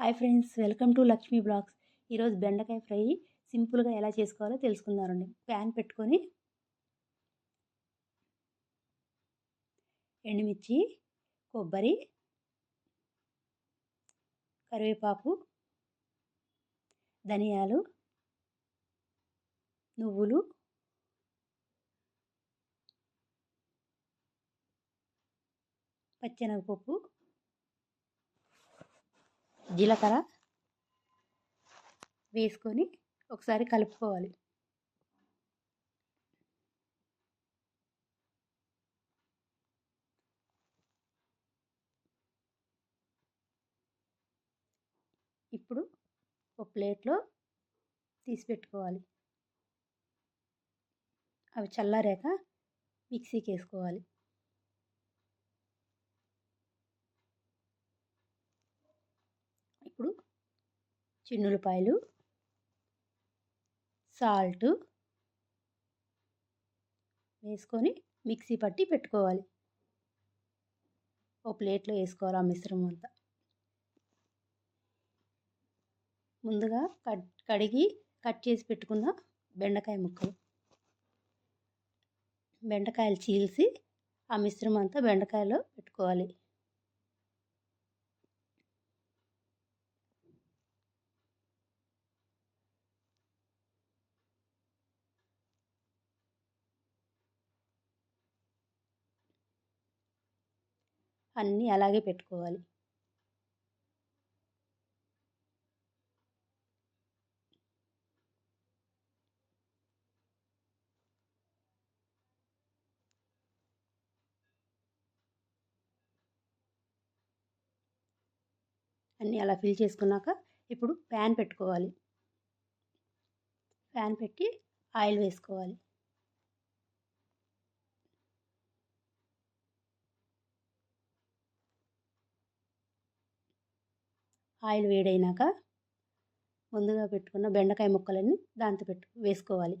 Hi friends welcome to Lakshmi blogs. ఈరోజు బెండకాయ fry సింపుల్గా ఎలా చేసుకోవాలో తెలుసుకుందామండి. ప్యాన్ పెట్టుకొని ఎండుమిర్చి కొబ్బరి కరివేపాకు ధనియాలు నువ్వులు పచ్చెనగపప్పు జీలకర్ర వేసుకొని ఒకసారి కలుపుకోవాలి. ఇప్పుడు ఒక ప్లేట్లో తీసి పెట్టుకోవాలి. అవి చల్లారాక మిక్సీకి వేసుకోవాలి. ఇప్పుడు చిన్నులపాయలు సాల్ట్ వేసుకొని మిక్సీ పట్టి పెట్టుకోవాలి. ఓ ప్లేట్లో వేసుకోవాలి ఆ మిశ్రమం అంతా. ముందుగా కట్ కడిగి కట్ చేసి పెట్టుకున్న బెండకాయ ముక్కలు. బెండకాయలు చీల్చి ఆ మిశ్రమం అంతా బెండకాయలో పెట్టుకోవాలి. అన్నీ అలాగే పెట్టుకోవాలి. అన్నీ అలా ఫిల్ చేసుకున్నాక ఇప్పుడు ప్యాన్ పెట్టుకోవాలి. ప్యాన్ పెట్టి ఆయిల్ వేసుకోవాలి. ఆయిల్ వేడైనాక ముందుగా పెట్టుకున్న బెండకాయ ముక్కలన్నీ దాంతో పెట్టు వేసుకోవాలి.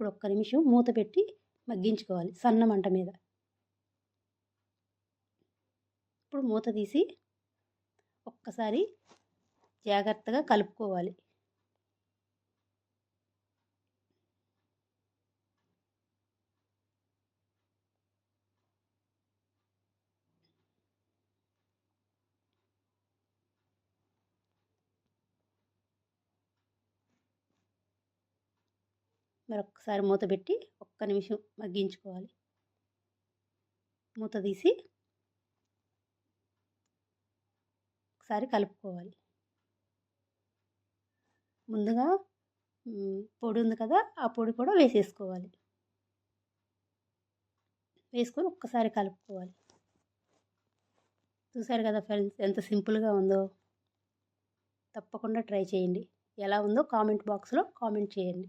ఇప్పుడు ఒక్క నిమిషం మూత పెట్టి మగ్గించుకోవాలి సన్న మంట మీద. ఇప్పుడు మూత తీసి ఒక్కసారి జాగ్రత్తగా కలుపుకోవాలి. మరొకసారి మూత పెట్టి ఒక్క నిమిషం మగ్గించుకోవాలి. మూత తీసి ఒకసారి కలుపుకోవాలి. ముందుగా పొడి ఉంది కదా ఆ పొడి కూడా వేసేసుకోవాలి. వేసుకొని ఒక్కసారి కలుపుకోవాలి. చూసారు కదా ఫ్రెండ్స్ ఎంత సింపుల్గా ఉందో. తప్పకుండా ట్రై చేయండి. ఎలా ఉందో కామెంట్ బాక్స్లో కామెంట్ చేయండి.